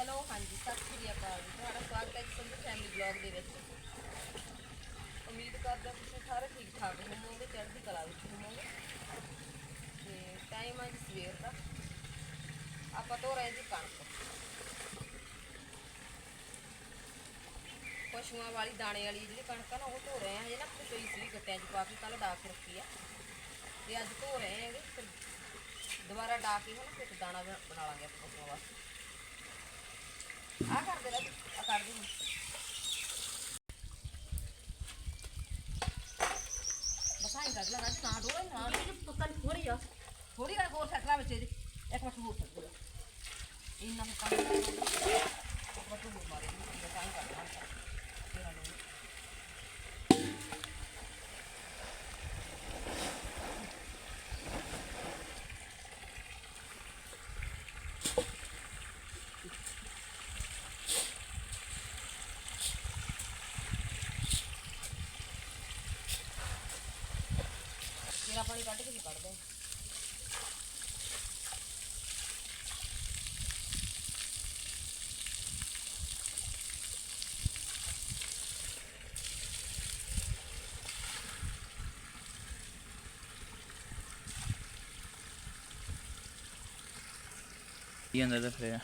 Hello, ਹਾਂਜੀ, ਸਤਿ ਸ਼੍ਰੀ ਅਕਾਲ ਜੀ। ਤੁਹਾਡਾ ਸਵਾਗਤ ਹੈ ਜੀ ਸੰਧੂ ਫੈਮਿਲੀ ਬਲੌਗ ਦੇ ਵਿੱਚ। ਉਮੀਦ ਕਰਦਾ ਤੁਸੀਂ ਸਾਰੇ ਠੀਕ ਠਾਕ ਹੋਵੋਗੇ, ਚੜ੍ਹਦੀ ਕਲਾ ਵਿੱਚ ਹੋਵੋਗੇ। ਤੇ ਟਾਈਮ ਆ ਜੀ ਸਵੇਰ ਦਾ। ਆਪਾਂ ਧੋ ਰਹੇ ਜੀ ਕਣਕ। ਪਸ਼ੂਆਂ ਵਾਲੀ, ਦਾਣੇ ਵਾਲੀ ਜਿਹੜੀ ਕਣਕ ਆ ਨਾ, ਉਹ ਧੋ ਰਹੇ ਆ ਹਜੇ ਨਾ ਪਈ ਸੀ ਗੱਟਿਆਂ 'ਚ ਪਾ ਕੇ ਕੱਲ ਡਾ ਕੇ ਰੱਖੀ ਆ। ਤੇ ਅੱਜ ਧੋ ਰਹੇ ਹੈਗੇ। ਫਿਰ ਦੁਬਾਰਾ ਡਾ ਕੇ ਹੁਣ ਫਿਰ ਦਾਣਾ ਬਣਾ ਬਣਾ ਲਾਂਗੇ ਆਪਾਂ ਪਸ਼ੂਆਂ ਵਾਸਤੇ। ਆ ਕਰ ਦੇ ਆ ਕਰ ਦੇ ਬਸਾਈ ਕੱਢ ਲਾ ਨਾ ਦੋ ਨਾ ਪਤਾ ਨਹੀਂ ਹੋ ਆ ਥੋੜੀ ਗੱਲ ਹੋਰ ਸੱਟ ਵਿੱਚ ਇਹਦੇ ਇੱਕ ਮਿੰਟ ਹੋਰ ਸੱਟ ਦੇ ਇੰਨਾ ਕੁ ਕੰਮ ਇੱਕ ਮਿੰਟ ਹੋਰ ਮਾਰੇ ਇਹ ਤਾਂ ਹੀ ਕੱਢ ਲਾ ਤੇਰਾ ਲੋ ਤੇਰਾ ਪਾਣੀ ਕੱਢ ਕੇ ਵੀ ਕੱਢ ਦੇ ਕੀ ਜਾਂਦਾ ਤਾਂ ਫਿਰ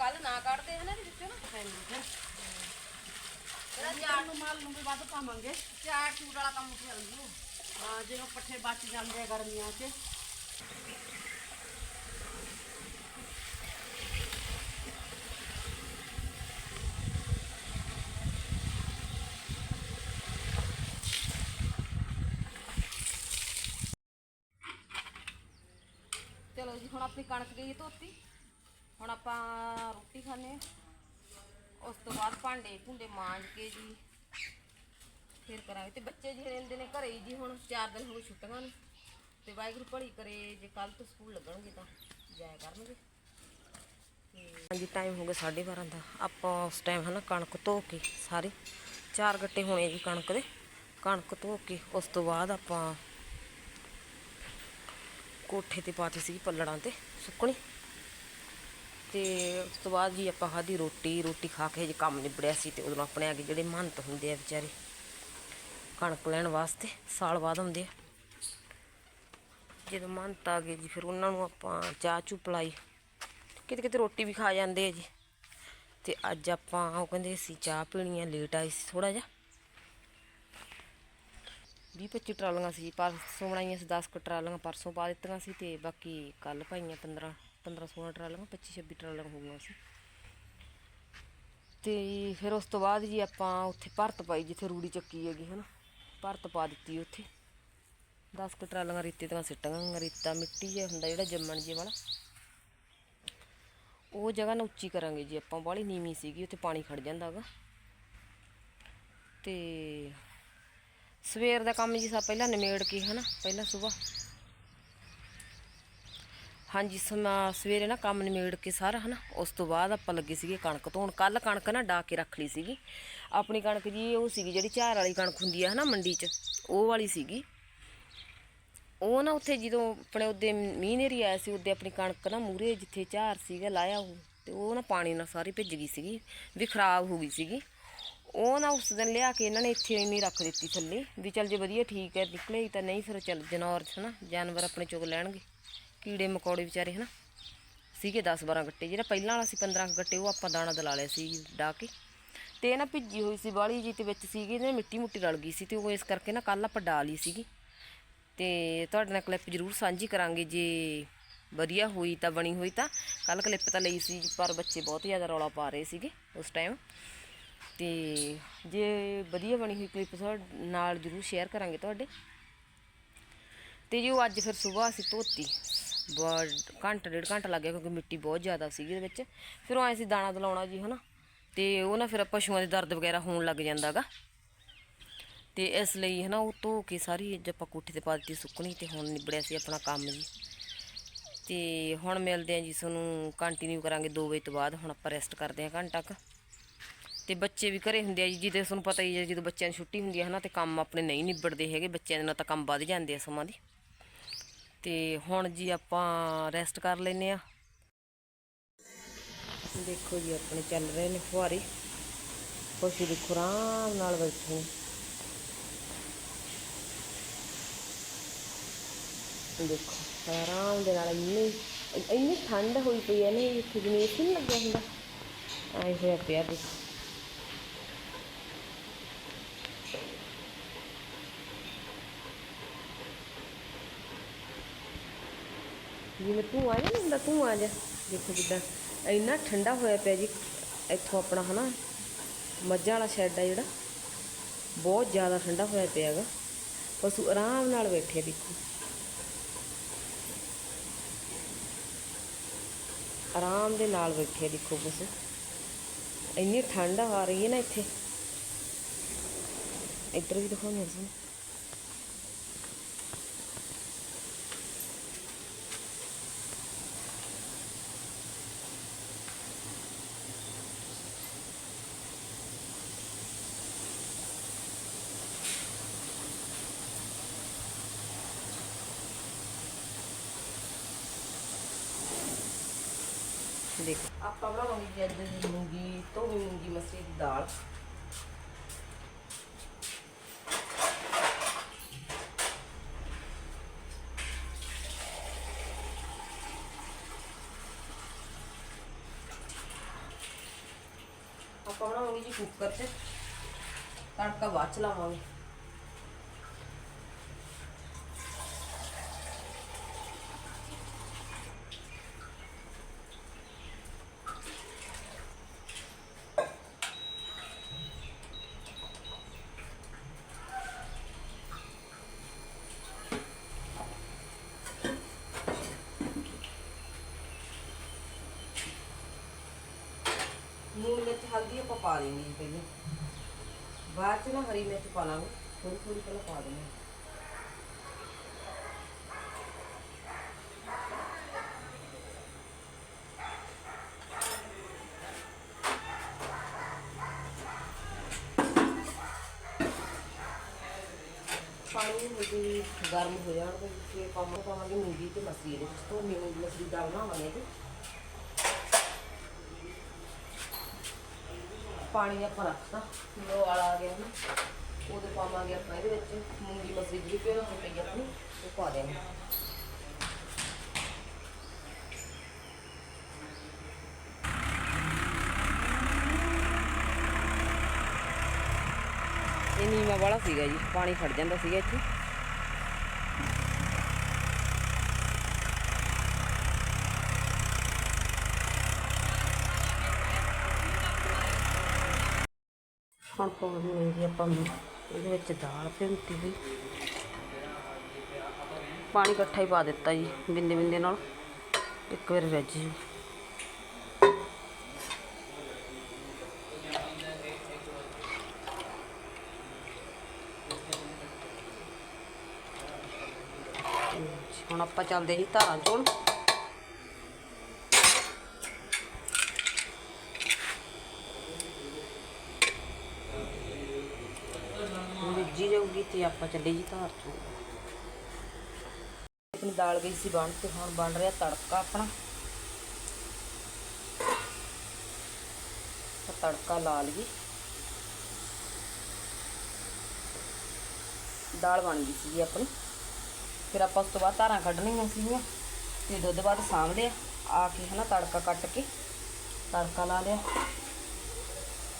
ਕੱਲ ਨਾ ਕੱਢਦੇ ਹਨ ਵਿੱਚੋਂ ਨਾ ਇਹਦਾ ਚਾਰ ਚਾਰ ਨੂੰ ਮਾਲ ਨੂੰ ਵੀ ਵੱਧ ਪਾਵਾਂਗੇ। ਚਾਰ ਸੂਟ ਵਾਲਾ ਕੰਮ ਚੱਲ ਜੂ। ਹਾਂ ਜਿਵੇਂ ਪੱਠੇ ਬਚ ਜਾਂਦੇ ਆ ਗਰਮੀਆਂ 'ਚ। ਚਲੋ ਜੀ ਹੁਣ ਆਪਣੀ ਕਣਕ ਗਈ ਧੋਤੀ। ਹੁਣ ਆਪਾਂ ਰੋਟੀ ਖਾਣੇ ਉਸ ਤੋਂ ਬਾਅਦ ਭਾਂਡੇ ਭੁੰਡੇ ਮਾਂਜ ਕੇ ਜੀ, ਫਿਰ ਕਰਾਂਗੇ। ਤੇ ਬੱਚੇ ਜਿਹੜੇ ਰਹਿੰਦੇ ਨੇ ਘਰੇ ਹੀ ਜੀ ਹੁਣ 4 ਦਿਨ ਹੋ ਗਏ ਛੁੱਟੀਆਂ ਨੂੰ। ਤੇ ਵਾਹਿਗੁਰੂ ਭਲੀ ਕਰੇ, ਜੇ ਕੱਲ ਤੋਂ ਸਕੂਲ ਲੱਗਣਗੇ ਤਾਂ ਜਾਇਆ ਕਰਨਗੇ। ਹਾਂਜੀ ਟਾਈਮ ਹੋ ਗਿਆ 12:30 ਦਾ। ਆਪਾਂ ਉਸ ਟਾਈਮ ਹਨਾ ਕਣਕ ਧੋ ਕੇ ਸਾਰੇ, ਚਾਰ ਗੱਟੇ ਹੋਣੇ ਜੀ ਕਣਕ ਦੇ। ਕਣਕ ਧੋ ਕੇ ਉਸ ਤੋਂ ਬਾਅਦ ਆਪਾਂ ਕੋਠੇ ਤੇ ਪਾਤੀ ਸੀ ਪੱਲੜਾਂ ਤੇ ਸੁੱਕਣੀ। ਤੇ ਉਸ ਤੋਂ ਬਾਅਦ ਜੀ ਆਪਾਂ ਖਾਧੀ ਰੋਟੀ ਰੋਟੀ ਖਾ ਕੇ ਜੇ ਕੰਮ ਨਿਬੜਿਆ ਸੀ ਤੇ ਉਦੋਂ ਆਪਣੇ ਅੱਗੇ ਜਿਹੜੇ ਮਹੰਤ ਹੁੰਦੇ ਆ ਵਿਚਾਰੇ, ਕਣਕ ਲੈਣ ਵਾਸਤੇ ਸਾਲ ਬਾਅਦ ਹੁੰਦੇ ਆ। ਜਦੋਂ ਮਹੰਤ ਆ ਗਏ ਜੀ, ਫਿਰ ਉਹਨਾਂ ਨੂੰ ਆਪਾਂ ਚਾਹ ਚੂ ਪਲਾਈ। ਕਿਤੇ ਕਿਤੇ ਰੋਟੀ ਵੀ ਖਾ ਜਾਂਦੇ ਆ ਜੀ। ਤੇ ਅੱਜ ਆਪਾਂ ਉਹ ਕਹਿੰਦੇ ਸੀ ਚਾਹ ਪੀਣੀ ਆ ਲੇਟ ਆਈ ਸੀ ਥੋੜਾ ਜਿਹਾ। 20 25 ਟਰਾਲੀਆਂ ਸੀ, ਪਰਸੋਂ ਬਣਾਈਆਂ ਸੀ 10 ਕੁ ਟਰਾਲੀਆਂ ਪਰਸੋਂ ਪਾ ਦਿੱਤੀਆਂ ਸੀ ਤੇ ਬਾਕੀ ਕੱਲ ਪਾਈਆਂ 15 15 16 ਟਰਾਲੀਆਂ 25 26 ਟਰਾਲੀਆਂ ਹੋ ਗਈਆਂ ਸੀ ਤੇ ਫਿਰ ਉਸ ਤੋਂ ਬਾਅਦ ਜੀ ਆਪਾਂ ਉੱਥੇ ਭਰਤ ਪਾਈ ਜਿੱਥੇ ਰੂੜੀ ਚੱਕੀ ਹੈਗੀ ਹਨਾ ਭਰਤ ਪਾ ਦਿੱਤੀ ਉੱਥੇ 10 ਕੁ ਟਰਾਲੀਆਂ ਰੇਤੇ ਦੀਆਂ ਸਿੱਟਾਂਗਾ ਰੇਤਾ ਮਿੱਟੀ ਜਿਹਾ ਹੁੰਦਾ ਜਿਹੜਾ ਜੰਮਣ ਜੇ ਵਾਲਾ ਉਹ ਜਗ੍ਹਾ ਨੂੰ ਉੱਚੀ ਕਰਾਂਗੇ ਜੀ ਆਪਾਂ ਬਾਹਲੀ ਨੀਵੀਂ ਸੀਗੀ ਉੱਥੇ ਪਾਣੀ ਖੜ ਜਾਂਦਾ ਹੈਗਾ ਤੇ ਸਵੇਰ ਦਾ ਕੰਮ ਜੀ ਸਾ ਪਹਿਲਾਂ ਨਿਮੇੜ ਕੇ ਹਨਾ ਪਹਿਲਾਂ ਸਵੇਰ ਹਾਂਜੀ ਸਮਾ ਸਵੇਰੇ ਨਾ ਕੰਮ ਨਿਮੇੜ ਕੇ ਸਾਰਾ, ਹਨਾ, ਉਸ ਤੋਂ ਬਾਅਦ ਆਪਾਂ ਲੱਗੇ ਸੀਗੇ ਕਣਕ ਧੋਣ। ਕੱਲ ਕਣਕ ਨਾ ਡਾ ਕੇ ਰੱਖ ਲਈ ਸੀਗੀ। ਆਪਣੀ ਕਣਕ ਜੀ, ਉਹ ਸੀਗੀ ਜਿਹੜੀ ਝਾਰ ਵਾਲੀ ਕਣਕ ਹੁੰਦੀ ਆ, ਹਨਾ, ਮੰਡੀ 'ਚ, ਉਹ ਵਾਲੀ ਸੀਗੀ। ਉਹ ਨਾ ਉੱਥੇ ਜਦੋਂ ਆਪਣੇ ਉਹਦੇ ਮੀਂਹ ਨੇਰੀ ਆਇਆ ਸੀ, ਉਹਦੇ ਆਪਣੀ ਕਣਕ ਨਾ ਮੂਰੇ ਜਿੱਥੇ ਝਾਰ ਸੀਗਾ, ਲਾਇਆ ਉਹ, ਤੇ ਉਹ ਨਾ ਪਾਣੀ ਨਾਲ ਸਾਰੀ ਭਿੱਜ ਗਈ ਸੀਗੀ, ਵੀ ਖਰਾਬ ਹੋ ਗਈ ਸੀਗੀ। ਉਹ ਨਾ ਉਸ ਦਿਨ ਲਿਆ ਕੇ ਇਹਨਾਂ ਨੇ ਇੱਥੇ ਇੰਨੀ ਰੱਖ ਦਿੱਤੀ ਥੱਲੇ, ਵੀ ਚੱਲ ਜੇ ਵਧੀਆ ਠੀਕ ਹੈ, ਨਿਕਲੇ ਤਾਂ ਨਹੀਂ, ਫਿਰ ਚੱਲ ਜਨੌਰ ਨਾ ਜਾਨਵਰ ਆਪਣੇ ਚੁਗ ਲੈਣਗੇ। ਕੀੜੇ ਮਕੌੜੇ ਵਿਚਾਰੇ, ਹਨਾ? ਸੀਗੇ 10 12 ਗੱਟੇ, ਜਿਹੜਾ ਪਹਿਲਾਂ ਵਾਲਾ ਸੀ 15 ਕੁ ਗੱਟੇ, ਉਹ ਆਪਾਂ ਦਾਣਾ ਦਲਾ ਲਿਆ ਸੀ ਡਾ ਕੇ। ਤੇ ਇਹ ਨਾ ਭਿੱਜੀ ਹੋਈ ਸੀ ਬਾਲੀ ਜੀ ਤੇ ਵਿੱਚ ਸੀਗੀ, ਇਹਦੇ ਮਿੱਟੀ ਮੁੱਟੀ ਰਲ ਗਈ ਸੀ ਤੇ ਉਹ ਇਸ ਕਰਕੇ ਨਾ ਕੱਲ ਆਪਾਂ ਡਾ ਲਈ ਸੀਗੀ। ਤੇ ਤੁਹਾਡੇ ਨਾਲ ਕਲਿੱਪ ਜ਼ਰੂਰ ਸਾਂਝੀ ਕਰਾਂਗੇ, ਜੇ ਵਧੀਆ ਹੋਈ ਤਾਂ, ਬਣੀ ਹੋਈ ਤਾਂ। ਕੱਲ ਕਲਿੱਪ ਤਾਂ ਲਈ ਸੀ, ਪਰ ਬੱਚੇ ਬਹੁਤ ਜ਼ਿਆਦਾ ਰੌਲਾ ਪਾ ਰਹੇ ਸੀਗੇ ਉਸ ਟਾਈਮ ਤੇ ਜੇ ਵਧੀਆ ਬਣੀ ਹੋਈ ਕਲਿੱਪ ਤੁਹਾਡੇ ਨਾਲ ਜ਼ਰੂਰ ਸ਼ੇਅਰ ਕਰਾਂਗੇ ਤੁਹਾਡੇ। ਤੇ ਜੀ ਉਹ ਅੱਜ ਫਿਰ ਸਵੇਰ ਅਸੀਂ ਧੋਤੀ। ਬਹੁਤ ਘੰਟਾ, ਡੇਢ ਘੰਟਾ ਲੱਗ ਗਿਆ ਕਿਉਂਕਿ ਮਿੱਟੀ ਬਹੁਤ ਜ਼ਿਆਦਾ ਸੀਗੀ ਇਹਦੇ ਵਿੱਚ। ਫਿਰ ਉਹ ਐਂ ਸੀ ਦਾਣਾ ਦਲਾਉਣਾ ਜੀ, ਹਨਾ। ਤੇ ਉਹ ਨਾ ਫਿਰ ਪਸ਼ੂਆਂ ਦੇ ਦਰਦ ਵਗੈਰਾ ਹੋਣ ਲੱਗ ਜਾਂਦਾਗਾ ਤੇ ਇਸ ਲਈ, ਹਨਾ, ਉਹ ਧੋ ਕੇ ਸਾਰੀ ਅੱਜ ਆਪਾਂ ਕੋਠੇ ਤੇ ਪਾ ਦਿੱਤੀ, ਸੁੱਕਣੀ ਤੇ ਹੁਣ ਨਿਬੜਿਆ ਸੀ ਆਪਣਾ ਕੰਮ ਜੀ। ਤੇ ਹੁਣ ਮਿਲਦੇ ਆ ਜੀ ਤੁਹਾਨੂੰ ਕੰਟੀਨਿਊ ਕਰਾਂਗੇ 2 ਵਜੇ ਤੋਂ ਬਾਅਦ, ਹੁਣ ਆਪਾਂ ਰੈਸਟ ਕਰਦੇ ਆ ਘੰਟਾ ਕੁ। ਤੇ ਬੱਚੇ ਵੀ ਘਰੇ ਹੁੰਦੇ ਆ ਜੀ ਜਿਹਦੇ ਤੁਹਾਨੂੰ ਪਤਾ ਹੀ ਹੈ ਜਦੋਂ ਬੱਚਿਆਂ ਦੀ ਛੁੱਟੀ ਹੁੰਦੀ ਹੈ, ਹਨਾ, ਤੇ ਕੰਮ ਆਪਣੇ ਨਹੀਂ ਨਿਬੜਦੇ ਹੈਗੇ, ਬੱਚਿਆਂ ਦੇ ਨਾਲ ਤਾਂ ਕੰਮ ਵੱਧ ਜਾਂਦੇ ਆ ਸਮਾਂ ਦੀ। ਤੇ ਹੁਣ ਜੀ ਆਪਾਂ ਰੈਸਟ ਕਰ ਲੈਨੇ ਆ ਦੇਖੋ ਜੀ, ਆਪਣੇ ਚੱਲ ਰਹੇ ਨੇ ਫੁਹਾਰੇ। ਪਸ਼ੂ ਦੇਖੋ ਆਰਾਮ ਨਾਲ ਬੈਠੇ ਦੇਖੋ, ਆਰਾਮ ਦੇ ਨਾਲ ਇੰਨੀ ਇੰਨੀ ਠੰਡ ਹੋਈ ਪਈ ਹੈ ਨਾ, ਇੱਥੇ ਜਿਵੇਂ ਏਸੀ ਨਹੀਂ ਲੱਗਿਆ ਹੁੰਦਾ। ਆਏ ਹੋਇਆ ਪਿਆ ਦੇਖੋ। ਜਿਵੇਂ ਤੂੰ ਆ ਹੁੰਦਾ ਤੂੰ ਆ ਦੇਖੋ ਕਿੱਦਾਂ, ਇੰਨਾ ਠੰਡਾ ਹੋਇਆ ਪਿਆ ਜੀ, ਇੱਥੋਂ ਆਪਣਾ ਹਨਾ, ਮੱਝਾਂ ਵਾਲਾ ਸ਼ੈੱਡ ਆ ਜਿਹੜਾ, ਬਹੁਤ ਜ਼ਿਆਦਾ ਠੰਡਾ ਹੋਇਆ ਪਿਆ ਹੈਗਾ। ਪਸ਼ੂ ਆਰਾਮ ਨਾਲ ਬੈਠੇ ਦੇਖੋ। ਆਰਾਮ ਦੇ ਨਾਲ ਬੈਠੇ ਦੇਖੋ ਪਸ਼ੂ। ਇੰਨੀ ਠੰਡ ਆ ਰਹੀ ਹੈ ਨਾ ਇੱਥੇ। ਇੱਧਰ ਵੀ ਦਿਖਾਉਂਦੇ ਹਾਂ ਤੁਹਾਨੂੰ ਦੇਖੋ ਆਪਾਂ ਬਣਾਵਾਂਗੇ ਜੀ ਅੱਜ ਦੀ ਮੂੰਗੀ ਧੋਵੀ ਮੂੰਗੀ ਮਸਰੀ ਦੀ ਦਾਲ ਆਪਾਂ ਬਣਾਵਾਂਗੇ ਜੀ ਕੁੱਕਰ 'ਚ ਤੜਕਾ ਬਾਅਦ ਚ ਲਾਵਾਂਗੇ ਲੂਣ ਮਿਰਚ ਹਲਦੀ ਆਪਾਂ ਪਾ ਦੇਣੀ ਜੀ ਪਹਿਲਾਂ ਬਾਅਦ ਚ ਨਾ ਹਰੀ ਮਿਰਚ ਪਾ ਲਾਂਗੇ ਥੋੜੀ ਥੋੜੀ ਪਹਿਲਾਂ ਪਾ ਦੇਣੀ ਪਾਣੀ ਵੀ ਗਰਮ ਹੋ ਜਾਣ ਤੇ ਫਿਰ ਕੰਮ ਪਾਵਾਂਗੇ ਮੂੰਗੀ ਤੇ ਮਸਰੀ ਦੇ ਵਿੱਚ ਤੋਂ ਮੂੰਗੀ ਮਸਰੀ ਦਾ ਬਣਾਵਾਂਗੇ ਤੇ ਪਾਣੀ ਆਪਾਂ ਰੱਖਤਾ। ਲੋ ਵਾਲਾ ਆ ਗਿਆ ਨਾ, ਉਹਦੇ ਪਾਵਾਂਗੇ ਆਪਾਂ ਇਹਦੇ ਵਿੱਚ। ਮੂੰਗੀ ਮਸਰੀ ਜਿਹੜੀ ਪਿਓ ਹੋ ਪਈ ਆਪਣੀ, ਉਹ ਪਾ ਦੇਣੀ। ਇਹ ਨੀਵਾ ਵਾਲਾ ਸੀਗਾ ਜੀ, ਪਾਣੀ ਖੜ ਜਾਂਦਾ ਸੀਗਾ ਇੱਥੇ। ਹੁਣ ਪਾਉਣੀ ਹੈ ਜੀ ਆਪਾਂ ਇਹਦੇ ਵਿੱਚ ਦਾਲ ਭਿੰਤੀ ਹੋਈ ਪਾਣੀ ਇਕੱਠਾ ਹੀ ਪਾ ਦਿੱਤਾ ਜੀ, ਬਿੰਦੇ ਬਿੰਦੇ ਨਾਲ। ਇੱਕ ਵਾਰ ਰੱਜ ਜੀ। ਹੁਣ ਆਪਾਂ ਚੱਲਦੇ ਜੀ ਧਾਰਾਂ ਚੋਣ ਰਿੱਝੀ ਤੇ ਆਪਾਂ ਚੱਲੇ ਜੀ ਧਾਰ ਚੋਂ ਆਪਣੀ ਦਾਲ ਗਈ ਸੀ ਬਣ ਤੇ ਹੁਣ ਬਣ ਰਿਹਾ ਤੜਕਾ ਆਪਣਾ। ਤੜਕਾ ਲਾ ਲਈਏ। ਦਾਲ ਬਣ ਗਈ ਸੀਗੀ ਆਪਣੀ। ਫਿਰ ਆਪਾਂ ਉਸ ਤੋਂ ਬਾਅਦ ਧਾਰਾਂ ਕੱਢਣੀਆਂ ਸੀਗੀਆਂ। ਤੇ ਦੁੱਧ ਬਾਅਦ ਸਾਂਭ ਲਿਆ। ਆ ਕੇ ਹਨਾ ਤੜਕਾ ਕੱਟ ਕੇ ਤੜਕਾ ਲਾ ਲਿਆ।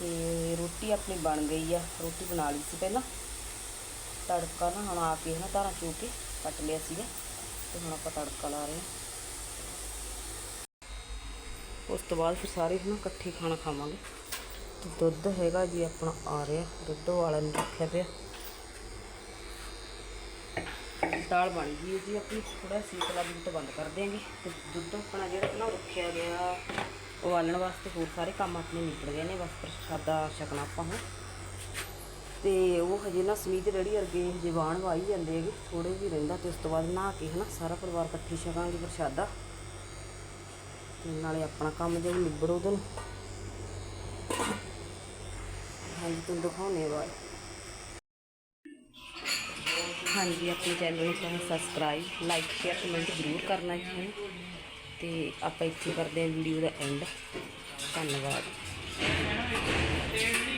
ਤੇ ਰੋਟੀ ਆਪਣੀ ਬਣ ਗਈ ਆ। ਰੋਟੀ ਬਣਾ ਲਈ ਸੀ ਪਹਿਲਾਂ। ਤੜਕਾ ਨਾ ਹੁਣ ਆ ਕੇ ਹਨਾ ਧਾਰਾਂ ਚੋ ਕੇ ਕੱਟ ਲਿਆ ਸੀਗਾ ਤੇ ਹੁਣ ਆਪਾਂ ਤੜਕਾ ਲਾ ਰਹੇ ਹਾਂ। ਉਸ ਤੋਂ ਬਾਅਦ ਫਿਰ ਸਾਰੇ ਹਨਾ ਇਕੱਠੇ ਖਾਣਾ ਖਾਵਾਂਗੇ। ਤੇ ਦੁੱਧ ਹੈਗਾ ਜੀ ਆਪਣਾ ਆ ਰਿਹਾ, ਦੁੱਧ ਵਾਲਾ ਨੂੰ ਰੱਖਿਆ ਪਿਆ। ਦਾਲ ਬਣ ਗਈ ਹੈ ਜੀ ਆਪਣੀ ਥੋੜਾ ਸੇਕ ਲਾ ਦੂੰ ਬੰਦ ਕਰ ਦਿਆਂਗੇ ਤੇ ਦੁੱਧ ਆਪਣਾ ਜਿਹੜਾ ਨਾ ਰੱਖਿਆ ਗਿਆ, ਉਬਾਲਣ ਵਾਸਤੇ ਹੋਰ ਸਾਰੇ ਕੰਮ ਆਪਣੇ ਨਿਬੜ ਗਏ ਨੇ, ਬਸ ਪ੍ਰਸ਼ਾਦਾ ਛਕਣਾ ਆਪਾਂ ਹੁਣ। ਤੇ ਉਹ ਹਜੇ ਨਾ ਸਮੀਤ ਰੈਡੀ ਅਰਗੇ ਹਜੇ ਵਾਣ ਵਾਈ ਜਾਂਦੇ ਹੈਗੇ ਥੋੜੇ ਵੀ ਰਹਿੰਦਾ ਤੇ ਉਸ ਤੋਂ ਬਾਅਦ ਨਹਾ ਕੇ ਹਨਾ ਸਾਰਾ ਪਰਿਵਾਰ ਇਕੱਠੀ ਛਕਾਂਗੇ ਪ੍ਰਸ਼ਾਦਾ। ਤੇ ਨਾਲੇ ਆਪਣਾ ਕੰਮ ਜਿਹੜਾ ਨਿਬੜ ਉਹਦੇ ਨੂੰ। ਹਾਂਜੀ, ਤੁਹਾਨੂੰ ਦਿਖਾਉਣੇ ਬਾਅਦ। ਹਾਂਜੀ, ਆਪਣੇ ਚੈਨਲ ਨੂੰ ਤੁਹਾਨੂੰ ਸਬਸਕ੍ਰਾਈਬ ਲਾਈਕ ਸ਼ੇਅਰ ਕਮੈਂਟ ਜ਼ਰੂਰ ਕਰਨਾ ਹੈ ਤੇ ਆਪਾਂ ਇੱਥੇ ਕਰਦੇ ਹਾਂ ਵੀਡੀਓ ਦਾ ਐਂਡ ਧੰਨਵਾਦ।